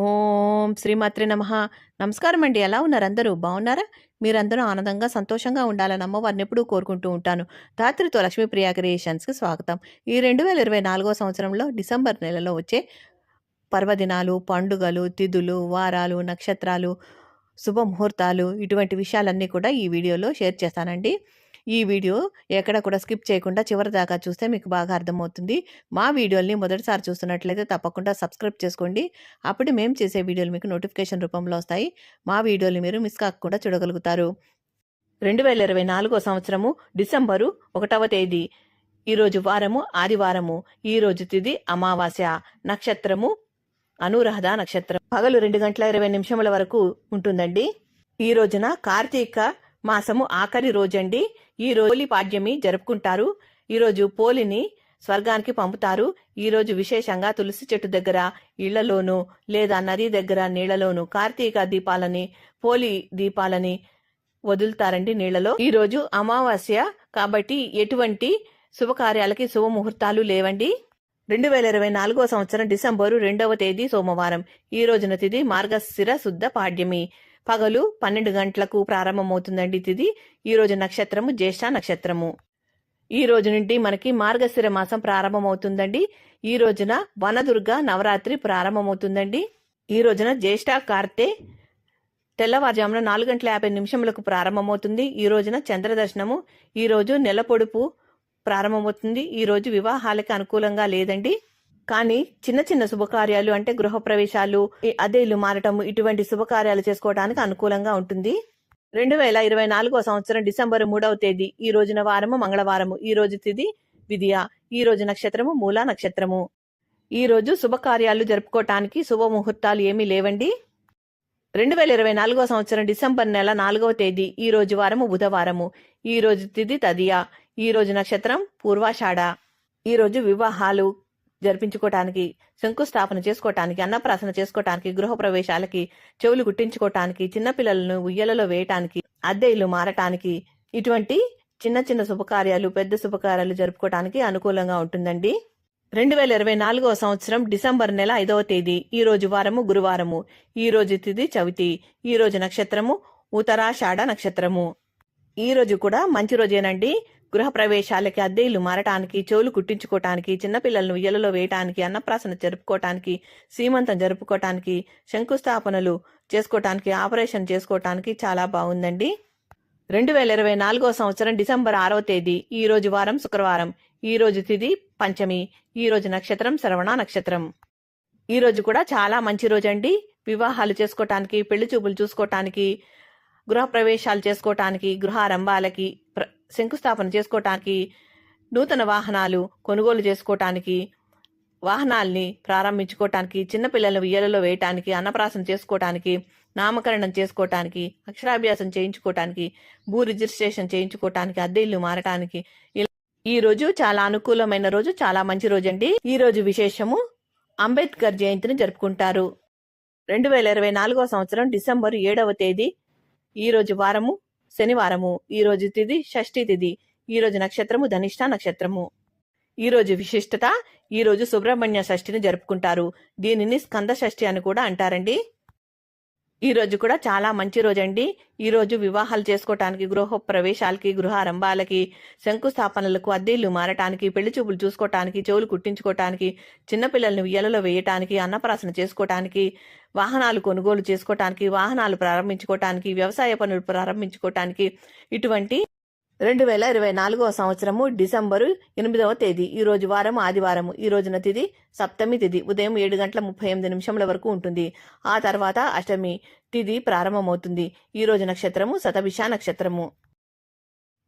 ఓం శ్రీమాత్రే నమ. నమస్కారం అండి ఎలా ఉన్నారు అందరూ? బాగున్నారా మీరందరూ ఆనందంగా సంతోషంగా ఉండాలని అమ్మవారిని ఎప్పుడూ కోరుకుంటూ ఉంటాను. ధాత్రితో లక్ష్మీప్రియ క్రియేషన్స్కి స్వాగతం. ఈ రెండు వేల ఇరవై నాలుగో సంవత్సరంలో డిసెంబర్ నెలలో వచ్చే పర్వదినాలు పండుగలు తిథులు వారాలు నక్షత్రాలు శుభముహూర్తాలు ఇటువంటి విషయాలన్నీ కూడా ఈ వీడియోలో షేర్ చేస్తానండి. ఈ వీడియో ఎక్కడ కూడా స్కిప్ చేయకుండా చివరి దాకా చూస్తే మీకు బాగా అర్థమవుతుంది. మా వీడియోల్ని మొదటిసారి చూస్తున్నట్లయితే తప్పకుండా సబ్స్క్రైబ్ చేసుకోండి. అప్పుడు మేము చేసే వీడియోలు మీకు నోటిఫికేషన్ రూపంలో వస్తాయి. మా వీడియోలు మీరు మిస్ కాకుండా చూడగలుగుతారు. రెండు వేల ఇరవై నాలుగో సంవత్సరము డిసెంబరు ఒకటవ తేదీ. ఈరోజు వారము ఆదివారము. ఈరోజు తిది అమావాస్య నక్షత్రము అనురాధ నక్షత్రం. పగలు రెండు గంటల ఇరవై నిమిషముల వరకు ఉంటుందండి. ఈ రోజున కార్తీక మాసము ఆఖరి రోజండి. ఈ రోజు పోలి పాడ్యమి జరుపుకుంటారు. ఈరోజు పోలిని స్వర్గానికి పంపుతారు. ఈ రోజు విశేషంగా తులసి చెట్టు దగ్గర ఇళ్ళలోను లేదా నది దగ్గర నీళ్ళలోను కార్తీక దీపాలని పోలి దీపాలని వదులుతారండి నీళ్ళలో. ఈ రోజు అమావాస్య కాబట్టి ఎటువంటి శుభకార్యాలకి శుభముహూర్తాలు లేవండి. రెండు వేల ఇరవై నాలుగో సంవత్సరం డిసెంబరు రెండవ తేదీ సోమవారం. ఈ రోజున తిది మార్గశిర శుద్ధ పాడ్యమి. పగలు పన్నెండు గంటలకు ప్రారంభమవుతుందండి తిది. ఈరోజు నక్షత్రము జ్యేష్ఠ నక్షత్రము. ఈ రోజు నుండి మనకి మార్గశిర మాసం ప్రారంభమవుతుందండి. ఈ రోజున వనదుర్గ నవరాత్రి ప్రారంభమవుతుందండి. ఈ రోజున జ్యేష్ఠ కార్తె తెల్లవారుజామున నాలుగు గంటల యాభై నిమిషములకు ప్రారంభమవుతుంది. ఈ రోజున చంద్రదర్శనము ఈ రోజు నెల పొడుపు ప్రారంభమవుతుంది. ఈ రోజు వివాహాలకు అనుకూలంగా లేదండి. కానీ చిన్న చిన్న శుభకార్యాలు అంటే గృహప్రవేశాలు ఈ ఇల్లు మారటం ఇటువంటి శుభకార్యాలు చేసుకోవడానికి అనుకూలంగా ఉంటుంది. రెండు వేల ఇరవై నాలుగో సంవత్సరం డిసెంబర్ మూడవ తేదీ ఈ రోజున వారము మంగళవారము ఈ రోజు తిది విధియ ఈ రోజు నక్షత్రము మూలా నక్షత్రము. ఈ రోజు శుభకార్యాలు జరుపుకోవటానికి శుభముహూర్తాలు ఏమీ లేవండి. రెండు వేల ఇరవై నాలుగో సంవత్సరం డిసెంబర్ నెల నాలుగవ తేదీ ఈ రోజు వారము బుధవారము ఈ రోజు తిది తదియా ఈ రోజు నక్షత్రం పూర్వాషాఢ. ఈ రోజు వివాహాలు జరిపించుకోవటానికి శంకుస్థాపన చేసుకోవటానికి అన్నప్రాసన చేసుకోవటానికి గృహప్రవేశాలకి చెవులు గుట్టించుకోవటానికి చిన్నపిల్లలను ఉయ్యలలో వేయటానికి అద్దె ఇల్లు మారటానికి ఇటువంటి చిన్న చిన్న శుభకార్యాలు పెద్ద శుభకార్యాలు జరుపుకోవటానికి అనుకూలంగా ఉంటుందండి. రెండు వేల ఇరవై నాలుగవ సంవత్సరం డిసెంబర్ నెల ఐదవ తేదీ ఈ రోజు వారము గురువారము. ఈ రోజు తిది చవితి ఈ రోజు నక్షత్రము ఉత్తరాషాఢ నక్షత్రము. ఈ రోజు కూడా మంచి రోజేనండి. గృహ ప్రవేశాలకి అద్దె ఇల్లు మారటానికి చెవులు కుట్టించుకోవటానికి చిన్నపిల్లలను ఉయ్యలలో వేయటానికి అన్నప్రాసన జరుపుకోవటానికి సీమంతం జరుపుకోవటానికి శంకుస్థాపనలు చేసుకోవటానికి ఆపరేషన్ చేసుకోవటానికి చాలా బాగుందండి. రెండు వేల ఇరవై నాలుగో సంవత్సరం డిసెంబర్ ఆరవ తేదీ ఈ రోజు వారం శుక్రవారం ఈ రోజు తిది పంచమి ఈ రోజు నక్షత్రం శ్రవణ నక్షత్రం. ఈ రోజు కూడా చాలా మంచి రోజండి. వివాహాలు చేసుకోవటానికి పెళ్ళి చూపులు చూసుకోవటానికి గృహ ప్రవేశాలు చేసుకోవటానికి గృహారంభాలకి ప్ర- శంకుస్థాపన చేసుకోవటానికి నూతన వాహనాలు కొనుగోలు చేసుకోవటానికి వాహనాల్ని ప్రారంభించుకోవటానికి చిన్నపిల్లల ఉయ్యలలో వేయటానికి అన్నప్రాసం చేసుకోవటానికి నామకరణం చేసుకోవటానికి అక్షరాభ్యాసం చేయించుకోవటానికి భూ రిజిస్ట్రేషన్ చేయించుకోవటానికి అద్దె ఇల్లు మారటానికి. ఈ రోజు చాలా అనుకూలమైన రోజు చాలా మంచి రోజు అండి. ఈ రోజు విశేషము అంబేద్కర్ జయంతిని జరుపుకుంటారు. రెండు వేల ఇరవై నాలుగో సంవత్సరం డిసెంబర్ ఏడవ తేదీ ఈ రోజు వారము శనివారము ఈ రోజు తిది షష్ఠి తిది ఈరోజు నక్షత్రము ధనిష్ట నక్షత్రము. ఈ రోజు విశిష్టత ఈ రోజు సుబ్రహ్మణ్య షష్ఠిని జరుపుకుంటారు. దీనిని స్కంద షష్ఠి అని కూడా అంటారండి. ఈ రోజు కూడా చాలా మంచి రోజండి. ఈ రోజు వివాహాలు చేసుకోవటానికి గృహ ప్రవేశాలకి గృహారంభాలకి శంకుస్థాపనలకు అద్దెలు మారటానికి పెళ్ళి చూపులు చూసుకోవటానికి చెవులు కుట్టించుకోవటానికి చిన్నపిల్లల్ని ఉయ్యలలో వేయటానికి అన్నప్రాసన చేసుకోవటానికి వాహనాలు కొనుగోలు చేసుకోవటానికి వాహనాలు ప్రారంభించుకోవటానికి వ్యవసాయ పనులు ప్రారంభించుకోవటానికి ఇటువంటి రెండు వేల ఇరవై నాలుగవ సంవత్సరము డిసెంబరు ఎనిమిదవ తేదీ. ఈ రోజు వారం ఆదివారము. ఈ రోజున తిది సప్తమి తిది. ఉదయం ఏడు గంటల ముప్పై ఎనిమిది నిమిషముల వరకు ఉంటుంది. ఆ తర్వాత అష్టమి తిది ప్రారంభమవుతుంది. ఈ రోజు నక్షత్రము శతభిష నక్షత్రము.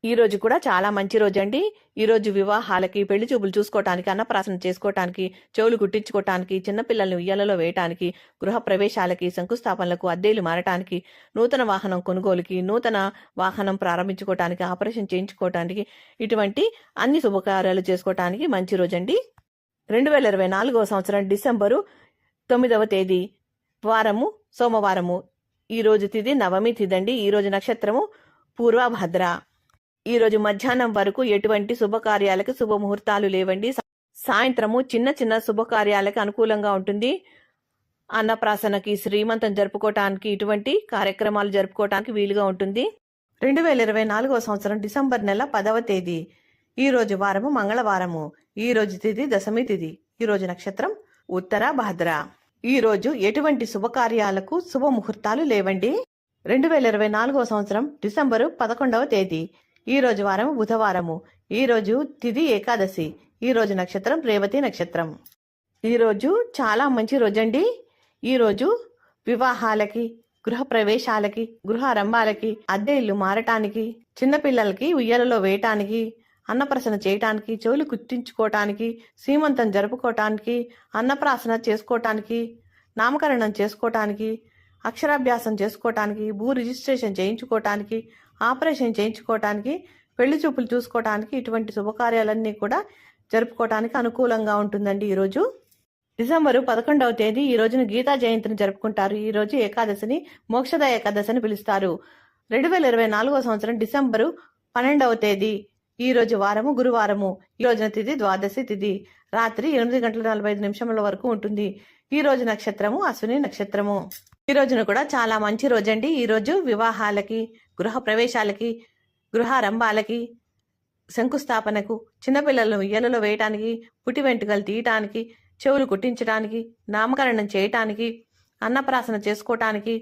ఈ రోజు కూడా చాలా మంచి రోజు అండి ఈ రోజు వివాహాలకి పెళ్ళి చూపులు చూసుకోవటానికి అన్నప్రాసన చేసుకోవటానికి చెవులు కుట్టించుకోవటానికి చిన్నపిల్లల్ని ఉయ్యాలలో వేయటానికి గృహ ప్రవేశాలకి శంకుస్థాపనలకు అద్దెలు మారటానికి నూతన వాహనం కొనుగోలుకి నూతన వాహనం ప్రారంభించుకోవటానికి ఆపరేషన్ చేయించుకోవటానికి ఇటువంటి అన్ని శుభకార్యాలు చేసుకోవటానికి మంచి రోజు అండి రెండు వేల ఇరవై నాలుగవ సంవత్సరం డిసెంబరు తొమ్మిదవ తేదీ వారము సోమవారము. ఈ రోజు తిది నవమి తిదండి. ఈ రోజు నక్షత్రము పూర్వభద్ర. ఈ రోజు మధ్యాహ్నం వరకు ఎటువంటి శుభకార్యాలకు శుభముహూర్తాలు లేవండి. సాయంత్రము చిన్న చిన్న శుభకార్యాలకు అనుకూలంగా ఉంటుంది. అన్నప్రాసనకి శ్రీమంతం జరుపుకోవటానికి ఇటువంటి కార్యక్రమాలు జరుపుకోవటానికి వీలుగా ఉంటుంది. రెండు వేల ఇరవై నాలుగవ సంవత్సరం డిసెంబర్ నెల పదవ తేదీ. ఈ రోజు వారము మంగళవారము. ఈ రోజు తిథి దశమి తిథి ఈ రోజు నక్షత్రం ఉత్తర భాద్ర. ఈ రోజు ఎటువంటి శుభకార్యాలకు శుభ ముహూర్తాలు లేవండి. రెండు వేల ఇరవై నాలుగవ సంవత్సరం డిసెంబరు పదకొండవ తేదీ. ఈ రోజు వారం బుధవారము. ఈరోజు తిది ఏకాదశి. ఈరోజు నక్షత్రం రేవతి నక్షత్రం. ఈరోజు చాలా మంచి రోజండి. ఈరోజు వివాహాలకి గృహ ప్రవేశాలకి గృహారంభాలకి అద్దె ఇల్లు మారటానికి చిన్నపిల్లలకి ఉయ్యలలో వేయటానికి అన్నప్రసన చేయటానికి చెవులు గుర్తించుకోవటానికి సీమంతం జరుపుకోవటానికి అన్నప్రాసన చేసుకోవటానికి నామకరణం చేసుకోవటానికి అక్షరాభ్యాసం చేసుకోవటానికి భూ రిజిస్ట్రేషన్ చేయించుకోవటానికి ఆపరేషన్ చేయించుకోవటానికి పెళ్ళి చూపులు చూసుకోవటానికి ఇటువంటి శుభకార్యాలన్నీ కూడా జరుపుకోవటానికి అనుకూలంగా ఉంటుందండి ఈరోజు. డిసెంబరు పదకొండవ తేదీ ఈ రోజున గీతా జయంతిని జరుపుకుంటారు. ఈ రోజు ఏకాదశిని మోక్షద ఏకాదశి అని పిలుస్తారు. రెండు వేల ఇరవై నాలుగవ సంవత్సరం డిసెంబరు పన్నెండవ తేదీ. ఈ రోజు వారము గురువారము. ఈ రోజున తిథి ద్వాదశి తిథి రాత్రి ఎనిమిది గంటల నలభై ఐదు నిమిషముల వరకు ఉంటుంది. ఈ రోజు నక్షత్రము అశ్విని నక్షత్రము. ఈ రోజున కూడా చాలా మంచి రోజండి. ఈ రోజు వివాహాలకి గృహ ప్రవేశాలకి గృహారంభాలకి శంకుస్థాపనకు చిన్నపిల్లలను ఉయ్యలలో వేయటానికి పుట్టి వెంట్రుకలు తీయటానికి చెవులు కుట్టించడానికి నామకరణం చేయటానికి అన్నప్రాసన చేసుకోవటానికి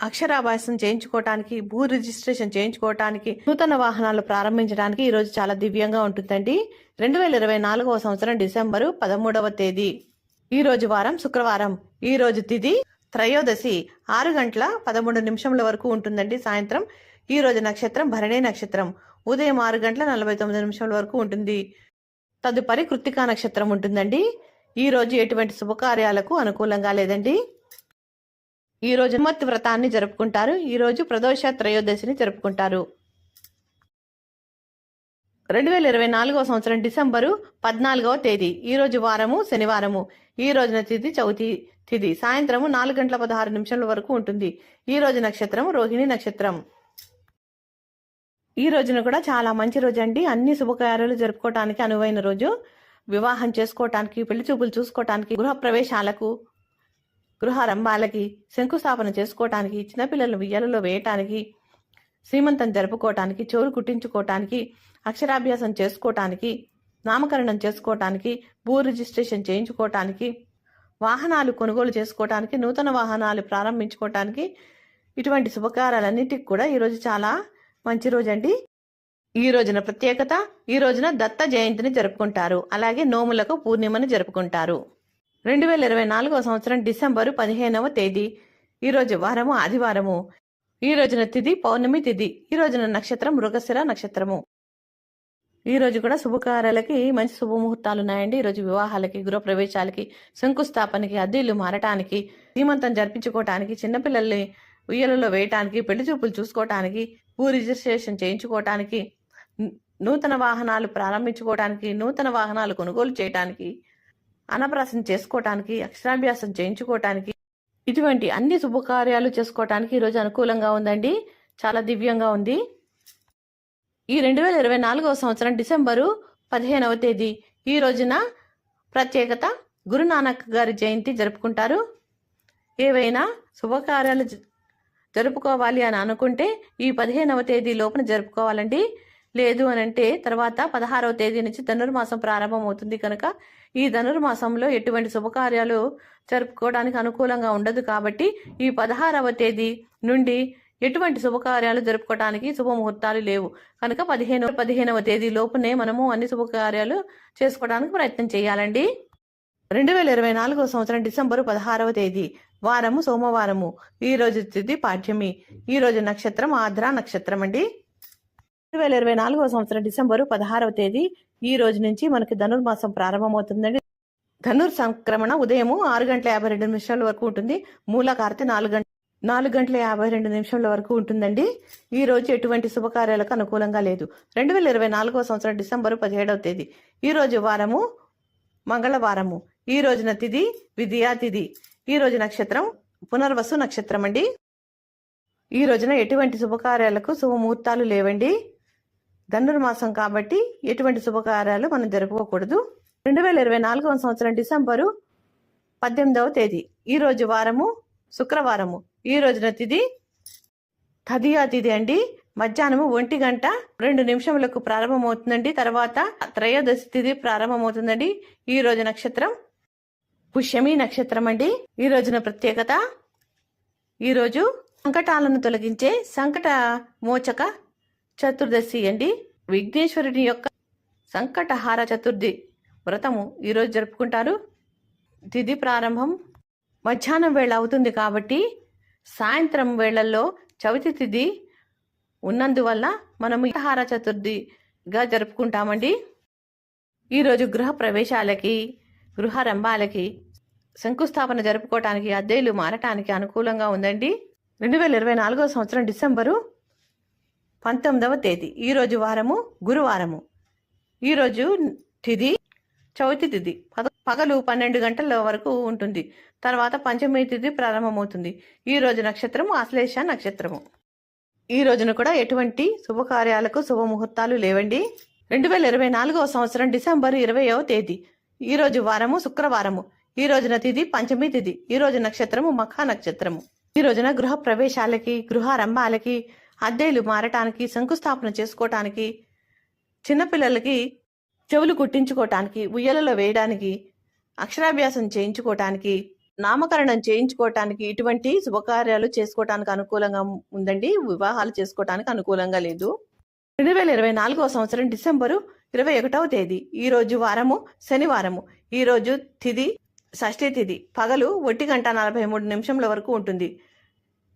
అక్షరాభ్యాసం చేయించుకోవటానికి భూ రిజిస్ట్రేషన్ చేయించుకోవటానికి నూతన వాహనాలు ప్రారంభించడానికి ఈరోజు చాలా దివ్యంగా ఉంటుందండి. రెండు వేల ఇరవై నాలుగవ సంవత్సరం డిసెంబరు పదమూడవ తేదీ. ఈ రోజు వారం శుక్రవారం. ఈ రోజు తిథి త్రయోదశి ఆరు గంటల పదమూడు నిమిషముల వరకు ఉంటుందండి సాయంత్రం. ఈ రోజు నక్షత్రం భరణి నక్షత్రం. ఉదయం ఆరు గంటల నలభై తొమ్మిది నిమిషాల వరకు ఉంటుంది. తదుపరి కృత్తికా నక్షత్రం ఉంటుందండి. ఈ రోజు ఎటువంటి శుభకార్యాలకు అనుకూలంగా లేదండి. ఈ రోజు మత్ వ్రతాన్ని జరుపుకుంటారు. ఈ రోజు ప్రదోష త్రయోదశిని జరుపుకుంటారు. రెండు వేల ఇరవై నాలుగవ సంవత్సరం డిసెంబరు పద్నాలుగవ తేదీ. ఈ రోజు వారము శనివారము. ఈ రోజున తిథి చవితి తిది. సాయంత్రము నాలుగు గంటల పదహారు నిమిషాల వరకు ఉంటుంది. ఈ రోజు నక్షత్రం రోహిణి నక్షత్రం. ఈ రోజున కూడా చాలా మంచి రోజు అండి. అన్ని శుభకార్యాలు జరుపుకోవటానికి అనువైన రోజు. వివాహం చేసుకోవటానికి పెళ్ళి చూపులు చూసుకోవటానికి గృహ ప్రవేశాలకు గృహారంభాలకి శంకుస్థాపన చేసుకోవటానికి చిన్నపిల్లలను ఉయ్యాలలో వేయటానికి శ్రీమంతం జరుపుకోవటానికి చోరు కుట్టించుకోవటానికి అక్షరాభ్యాసం చేసుకోవటానికి నామకరణం చేసుకోవటానికి భూ రిజిస్ట్రేషన్ చేయించుకోవటానికి వాహనాలు కొనుగోలు చేసుకోవటానికి నూతన వాహనాలు ప్రారంభించుకోవటానికి ఇటువంటి శుభకారాలన్నిటికి కూడా ఈరోజు చాలా మంచి రోజు అండి ఈ రోజున ప్రత్యేకత ఈ రోజున దత్త జయంతిని జరుపుకుంటారు. అలాగే నోములకు పూర్ణిమని జరుపుకుంటారు. రెండు వేల ఇరవై నాలుగవ సంవత్సరం డిసెంబరు పదిహేనవ తేదీ. ఈ రోజు వారము ఆదివారము. ఈ రోజున తిథి పౌర్ణమి తిథి ఈ రోజున నక్షత్రం మృగశిర నక్షత్రము. ఈ రోజు కూడా శుభకార్యాలకి మంచి శుభముహూర్తాలు ఉన్నాయండి. ఈరోజు రోజు వివాహాలకి గృహప్రవేశాలకి శంకుస్థాపనకి అద్దెలు మారటానికి సీమంతం జరిపించుకోవటానికి చిన్నపిల్లల్ని ఉయ్యలలో వేయటానికి పెళ్ళి చూపులు చూసుకోవటానికి భూ రిజిస్ట్రేషన్ చేయించుకోవటానికి నూతన వాహనాలు ప్రారంభించుకోవటానికి నూతన వాహనాలు కొనుగోలు చేయటానికి అన్నప్రాసం చేసుకోవటానికి అక్షరాభ్యాసం చేయించుకోవటానికి ఇటువంటి అన్ని శుభకార్యాలు చేసుకోవటానికి ఈరోజు అనుకూలంగా ఉందండి. చాలా దివ్యంగా ఉంది. ఈ రెండు వేల ఇరవై నాలుగవ సంవత్సరం డిసెంబరు పదిహేనవ తేదీ. ఈ రోజున ప్రత్యేకత గురునానక్ గారి జయంతి జరుపుకుంటారు. ఏవైనా శుభకార్యాలు జ- జరుపుకోవాలి అని అనుకుంటే ఈ పదిహేనవ తేదీ లోపల జరుపుకోవాలండి. లేదు అని అంటే తర్వాత పదహారవ తేదీ నుంచి ధనుర్మాసం ప్రారంభం అవుతుంది కనుక ఈ ధనుర్మాసంలో ఎటువంటి శుభకార్యాలు జరుపుకోవడానికి అనుకూలంగా ఉండదు కాబట్టి ఈ పదహారవ తేదీ నుండి ఎటువంటి శుభకార్యాలు జరుపుకోవడానికి శుభముహూర్తాలు లేవు. కనుక పదిహేను పదిహేనవ తేదీ లోపునే మనము అన్ని శుభకార్యాలు చేసుకోవడానికి ప్రయత్నం చేయాలండి. రెండు వేల ఇరవై నాలుగవ సంవత్సరం డిసెంబరు పదహారవ తేదీ. వారము సోమవారము. ఈ రోజు తిథి పాఠ్యమి. ఈ రోజు నక్షత్రం ఆద్ర నక్షత్రం అండి. రెండు వేల ఇరవై నాలుగవ సంవత్సరం డిసెంబరు పదహారవ తేదీ. ఈ రోజు నుంచి మనకి ధనుర్మాసం ప్రారంభమవుతుందండి. ధనుర్ సంక్రమణ ఉదయము ఆరు గంటల యాభై రెండు నిమిషాల వరకు ఉంటుంది. మూలకార్తె నాలుగు గంటల నాలుగు గంటల యాభై రెండు నిమిషాల వరకు ఉంటుందండి. ఈ రోజు ఎటువంటి శుభకార్యాలకు అనుకూలంగా లేదు. రెండు వేల ఇరవై నాలుగవ సంవత్సరం డిసెంబరు పదిహేడవ తేదీ. ఈ రోజు వారము మంగళవారము. ఈ రోజున తిథి విద్యా తిథి ఈ రోజు నక్షత్రం పునర్వసు నక్షత్రం అండి. ఈ రోజున ఎటువంటి శుభకార్యాలకు శుభముహూర్తాలు లేవండి. ధనుర్మాసం కాబట్టి ఎటువంటి శుభకార్యాలు మనం జరుపుకోకూడదు. రెండు వేల ఇరవై నాలుగవ సంవత్సరం డిసెంబరు పద్దెనిమిదవ తేదీ. ఈ రోజు వారము శుక్రవారము. ఈ రోజున తిది? తదియా తిది అండి. మధ్యాహ్నము ఒంటి గంట రెండు నిమిషములకు ప్రారంభమవుతుందండి. తర్వాత త్రయోదశి తిది ప్రారంభమవుతుందండి. ఈ రోజు నక్షత్రం పుష్యమి నక్షత్రం అండి. ఈ రోజున ప్రత్యేకత ఈరోజు సంకటాలను తొలగించే సంకట మోచక చతుర్దశి అండి. విఘ్నేశ్వరుని యొక్క సంకటహార చతుర్థి వ్రతము ఈరోజు జరుపుకుంటారు. తిథి ప్రారంభం మధ్యాహ్నం వేళ అవుతుంది కాబట్టి సాయంత్రం వేళల్లో చవితి తిథి ఉన్నందువల్ల మనము ఇతహార చతుర్థిగా జరుపుకుంటామండి. ఈరోజు గృహ ప్రవేశాలకి గృహారంభాలకి శంకుస్థాపన జరుపుకోవటానికి అద్దెలు మారటానికి అనుకూలంగా ఉందండి. రెండు వేల ఇరవై నాలుగో సంవత్సరం డిసెంబరు పంతొమ్మిదవ తేదీ. ఈరోజు వారము గురువారము. ఈరోజు తిథి చవితి తిథి పగలు పన్నెండు గంటల వరకు ఉంటుంది. తర్వాత పంచమి తిథి ప్రారంభమవుతుంది. ఈ రోజు నక్షత్రము ఆశ్లేష నక్షత్రము. ఈ రోజున కూడా ఎటువంటి శుభకార్యాలకు శుభముహూర్తాలు లేవండి. రెండు వేల ఇరవై నాలుగవ సంవత్సరం డిసెంబర్ ఇరవయవ తేదీ. ఈ రోజు వారము శుక్రవారము. ఈ రోజున తిథి పంచమి తిథి ఈ రోజు నక్షత్రము మఖా నక్షత్రము. ఈ రోజున గృహ ప్రవేశాలకి గృహారంభాలకి అద్దెలు మారటానికి శంకుస్థాపన చేసుకోవటానికి చిన్నపిల్లలకి చెవులు కుట్టించుకోవటానికి ఉయ్యలలో వేయడానికి అక్షరాభ్యాసం చేయించుకోవటానికి నామకరణం చేయించుకోవటానికి ఇటువంటి శుభకార్యాలు చేసుకోవటానికి అనుకూలంగా ఉందండి. వివాహాలు చేసుకోవటానికి అనుకూలంగా లేదు. రెండు వేల ఇరవై నాలుగవ సంవత్సరం డిసెంబరు ఇరవై ఒకటవ తేదీ. ఈ రోజు వారము శనివారము. ఈ రోజు తిది షష్ఠి తిథి పగలు ఒంటి గంట నలభై మూడు నిమిషంల వరకు ఉంటుంది.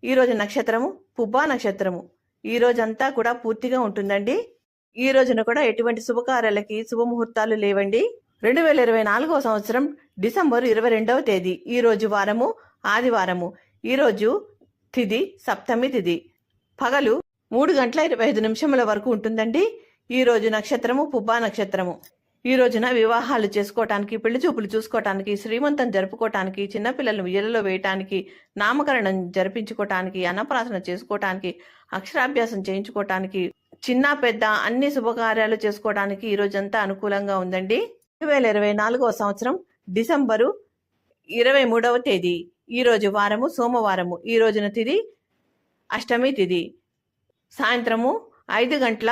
ఈ రోజు నక్షత్రము పుబ్బా నక్షత్రము. ఈ రోజంతా కూడా పూర్తిగా ఉంటుందండి. ఈ రోజున కూడా ఎటువంటి శుభకార్యాలకి శుభముహూర్తాలు లేవండి. రెండు వేల ఇరవై నాలుగవ సంవత్సరం డిసెంబర్ ఇరవై రెండవ తేదీ. ఈ రోజు వారము ఆదివారము. ఈ రోజు తిది సప్తమి తిది. పగలు మూడు గంటల ఇరవై ఐదు నిమిషముల వరకు ఉంటుందండి. ఈ రోజు నక్షత్రము పుబ్బా నక్షత్రము. ఈ రోజున వివాహాలు చేసుకోవటానికి పెళ్ళి చూపులు చూసుకోవటానికి శ్రీమంతం జరుపుకోవటానికి చిన్నపిల్లలను ఇళ్ళలో వేయటానికి నామకరణం జరిపించుకోవటానికి అన్నప్రాసన చేసుకోవటానికి అక్షరాభ్యాసం చేయించుకోవటానికి చిన్న పెద్ద అన్ని శుభకార్యాలు చేసుకోవడానికి ఈ రోజంతా అనుకూలంగా ఉందండి. రెండు వేల ఇరవై నాలుగవ సంవత్సరం డిసెంబరు ఇరవై మూడవ తేదీ. ఈరోజు వారము సోమవారము. ఈ రోజున తిది అష్టమి తిది. సాయంత్రము ఐదు గంటల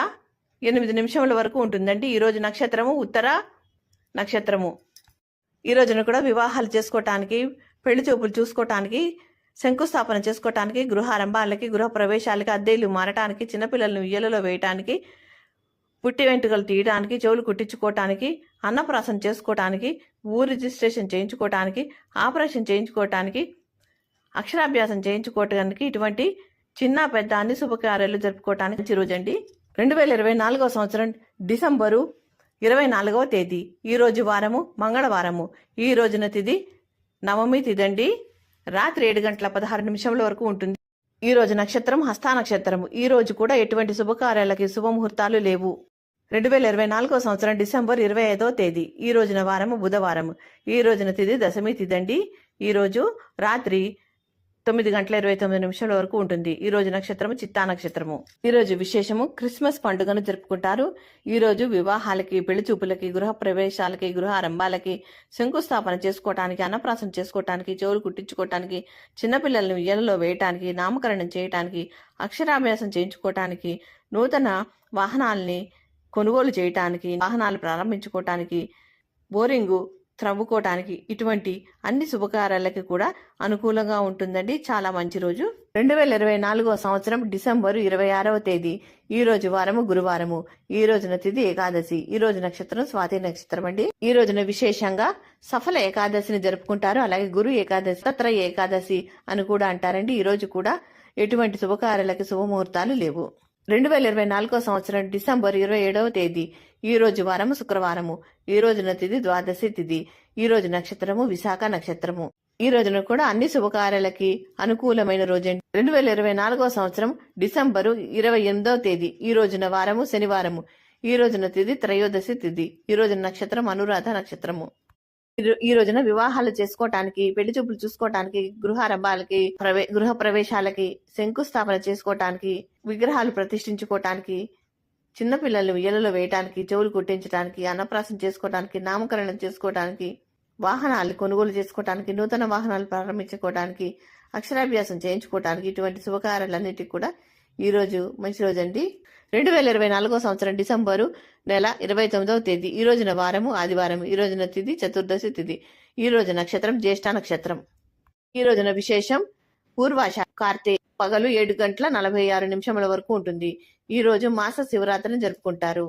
ఎనిమిది నిమిషముల వరకు ఉంటుందండి. ఈరోజు నక్షత్రము ఉత్తర నక్షత్రము. ఈ రోజున కూడా వివాహాలు చేసుకోవటానికి పెళ్ళి చూపులు చూసుకోవటానికి శంకుస్థాపన చేసుకోవటానికి గృహారంభాలకి గృహ ప్రవేశాలకి అద్దెలు మారటానికి చిన్నపిల్లలను ఉయ్యలలో వేయటానికి పుట్టి వెంట్రుకలు తీయడానికి చెవులు కుట్టించుకోవటానికి అన్నప్రాసం చేసుకోవటానికి ఊరు రిజిస్ట్రేషన్ చేయించుకోవటానికి ఆపరేషన్ చేయించుకోవటానికి అక్షరాభ్యాసం చేయించుకోవటానికి ఇటువంటి చిన్న పెద్ద అన్ని శుభకార్యాలు జరుపుకోవటానికి మంచి రెండు వేల ఇరవై నాలుగవ సంవత్సరం డిసెంబరు ఇరవై నాలుగవ తేదీ. ఈ రోజు వారము మంగళవారము. ఈ రోజున తిది నవమి తిథి అండి రాత్రి ఏడు గంటల పదహారు నిమిషముల వరకు ఉంటుంది. ఈ రోజు నక్షత్రం హస్తా నక్షత్రం ఈ రోజు కూడా ఎటువంటి శుభకార్యాలకి శుభముహూర్తాలు లేవు. రెండు వేల ఇరవై నాలుగో సంవత్సరం డిసెంబర్ ఇరవై ఐదో తేదీ. ఈ రోజున వారము బుధవారం ఈ రోజున తిది దశమి తిథి అండి ఈ రోజు రాత్రి తొమ్మిది గంటల ఇరవై తొమ్మిది నిమిషాల వరకు ఉంటుంది. ఈ రోజు నక్షత్రము చిత్తా నక్షత్రము. ఈ రోజు విశేషము క్రిస్మస్ పండుగను జరుపుకుంటారు. ఈ రోజు వివాహాలకి పెళ్ళి చూపులకి గృహ ప్రవేశాలకి గృహ ఆరంభాలకి శంకుస్థాపన చేసుకోవటానికి అన్నప్రాసం చేసుకోవటానికి చెవులు కుట్టించుకోవటానికి చిన్నపిల్లలను ఇళ్ళలో వేయటానికి నామకరణం చేయటానికి అక్షరాభ్యాసం చేయించుకోవటానికి నూతన వాహనాల్ని కొనుగోలు చేయటానికి వాహనాలు ప్రారంభించుకోవటానికి బోరింగు త్రవ్వుకోవటానికి ఇటువంటి అన్ని శుభకార్యాలకి కూడా అనుకూలంగా ఉంటుందండి. చాలా మంచి రోజు. రెండు వేల ఇరవై నాలుగో సంవత్సరం డిసెంబర్ ఇరవై ఆరవ తేదీ. ఈ రోజు వారము గురువారము. ఈ రోజున తిథి ఏకాదశి. ఈ రోజు నక్షత్రం స్వాతి నక్షత్రం అండి. ఈ రోజున విశేషంగా సఫల ఏకాదశిని జరుపుకుంటారు. అలాగే గురు ఏకాదశి తత్ర ఏకాదశి అని కూడా అంటారండి. ఈ రోజు కూడా ఎటువంటి శుభకార్యాలకి శుభముహూర్తాలు లేవు. రెండు వేల ఇరవై నాలుగో సంవత్సరం డిసెంబర్ ఇరవై ఏడవ తేదీ. ఈ రోజు వారము శుక్రవారము. ఈ రోజున తిథి ద్వాదశి తిథి ఈ రోజు నక్షత్రము విశాఖ నక్షత్రము. ఈ రోజున కూడా అన్ని శుభకార్యాలకి అనుకూలమైన రోజండి రెండు వేల ఇరవై నాలుగో సంవత్సరం డిసెంబరు ఇరవై ఎనిమిదవ తేదీ. ఈ రోజున వారము శనివారము. ఈ రోజున తిథి త్రయోదశి తిథి ఈ రోజున నక్షత్రం అనురాధ నక్షత్రము. ఈ రోజున వివాహాలు చేసుకోవటానికి పెళ్ళి చూపులు చూసుకోవటానికి గృహారంభాలకి ప్రవే గృహ ప్రవేశాలకి శంకుస్థాపన చేసుకోవటానికి విగ్రహాలు ప్రతిష్ఠించుకోవటానికి చిన్నపిల్లలు ఉయ్యలలో వేయటానికి చెవులు కుట్టించడానికి అన్నప్రాసం చేసుకోవటానికి నామకరణం చేసుకోవటానికి వాహనాలు కొనుగోలు చేసుకోవటానికి నూతన వాహనాలు ప్రారంభించుకోవటానికి అక్షరాభ్యాసం చేయించుకోవటానికి ఇటువంటి శుభకార్యాలన్నిటికీ కూడా ఈరోజు మంచి రోజు అండి రెండు వేల ఇరవై నాలుగో సంవత్సరం డిసెంబరు నెల ఇరవై తొమ్మిదవ తేదీ. ఈ రోజున వారము ఆదివారం ఈ రోజున తిథి చతుర్దశి తిథి. ఈ రోజు నక్షత్రం జ్యేష్ఠ నక్షత్రం. ఈ రోజున విశేషం పూర్వాష కార్తీ పగలు ఏడు గంటల నలభై ఆరు నిమిషముల వరకు ఉంటుంది. ఈ రోజు మాస శివరాత్రిని జరుపుకుంటారు.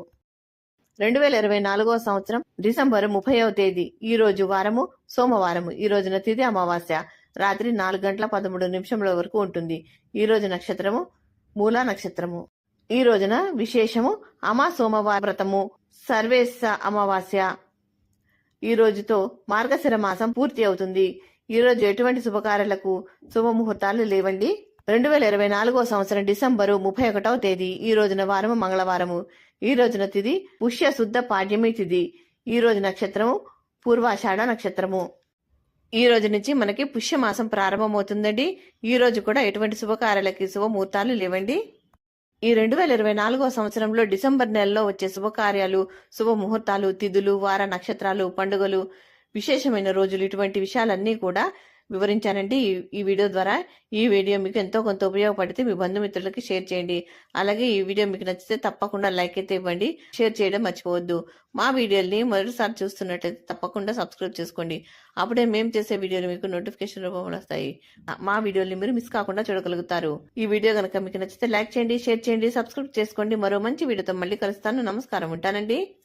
రెండు వేల ఇరవై నాలుగవ సంవత్సరం డిసెంబర్ ముప్పైవ తేదీ. ఈ రోజు వారము సోమవారము. ఈ రోజున తిథి అమావాస్య. రాత్రి నాలుగు గంటల పదమూడు నిమిషముల వరకు ఉంటుంది. ఈ రోజు నక్షత్రము మూలా నక్షత్రము. ఈ రోజున విశేషము అమా సోమవార వ్రతము సర్వేశ అమావాస్య. ఈ రోజుతో మార్గశిర మాసం పూర్తి అవుతుంది. ఈ రోజు ఎటువంటి శుభకార్యాలకు శుభముహూర్తాలు లేవండి. రెండు వేల ఇరవై నాలుగో సంవత్సరం డిసెంబరు ముప్పై ఒకటవ తేదీ. ఈ రోజున వారము మంగళవారము. ఈ రోజున తిది పుష్య శుద్ధ పాడ్యమి తిథి ఈ రోజు నక్షత్రము పూర్వాషాఢ నక్షత్రము. ఈ రోజు నుంచి మనకి పుష్యమాసం ప్రారంభమవుతుందండి. ఈ రోజు కూడా ఎటువంటి శుభకార్యాలకి శుభముహూర్తాలు లేవండి. ఈ రెండు వేల ఇరవై నాలుగో సంవత్సరంలో డిసెంబర్ నెలలో వచ్చే శుభకార్యాలు శుభముహూర్తాలు తిథులు వార నక్షత్రాలు పండుగలు విశేషమైన రోజులు ఇటువంటి విషయాలన్నీ కూడా వివరించానండి. ఈ- ఈ వీడియో ద్వారా ఈ వీడియో మీకు ఎంతో కొంత ఉపయోగపడితే మీ బంధుమిత్రులకి షేర్ చేయండి. అలాగే ఈ వీడియో మీకు నచ్చితే తప్పకుండా లైక్ అయితే ఇవ్వండి. షేర్ చేయడం మర్చిపోవద్దు. మా వీడియోల్ని మొదటిసారి చూస్తున్నట్లయితే తప్పకుండా సబ్స్క్రైబ్ చేసుకోండి. అప్పుడే మేము చేసే వీడియోలు మీకు నోటిఫికేషన్ రూపంలో వస్తాయి. మా వీడియోని మీరు మిస్ కాకుండా చూడగలుగుతారు. ఈ వీడియో కనుక మీకు నచ్చితే లైక్ చేయండి షేర్ చేయండి సబ్స్క్రైబ్ చేసుకోండి. మరో మంచి వీడియోతో మళ్ళీ కలుస్తాను. నమస్కారం. ఉంటానండి.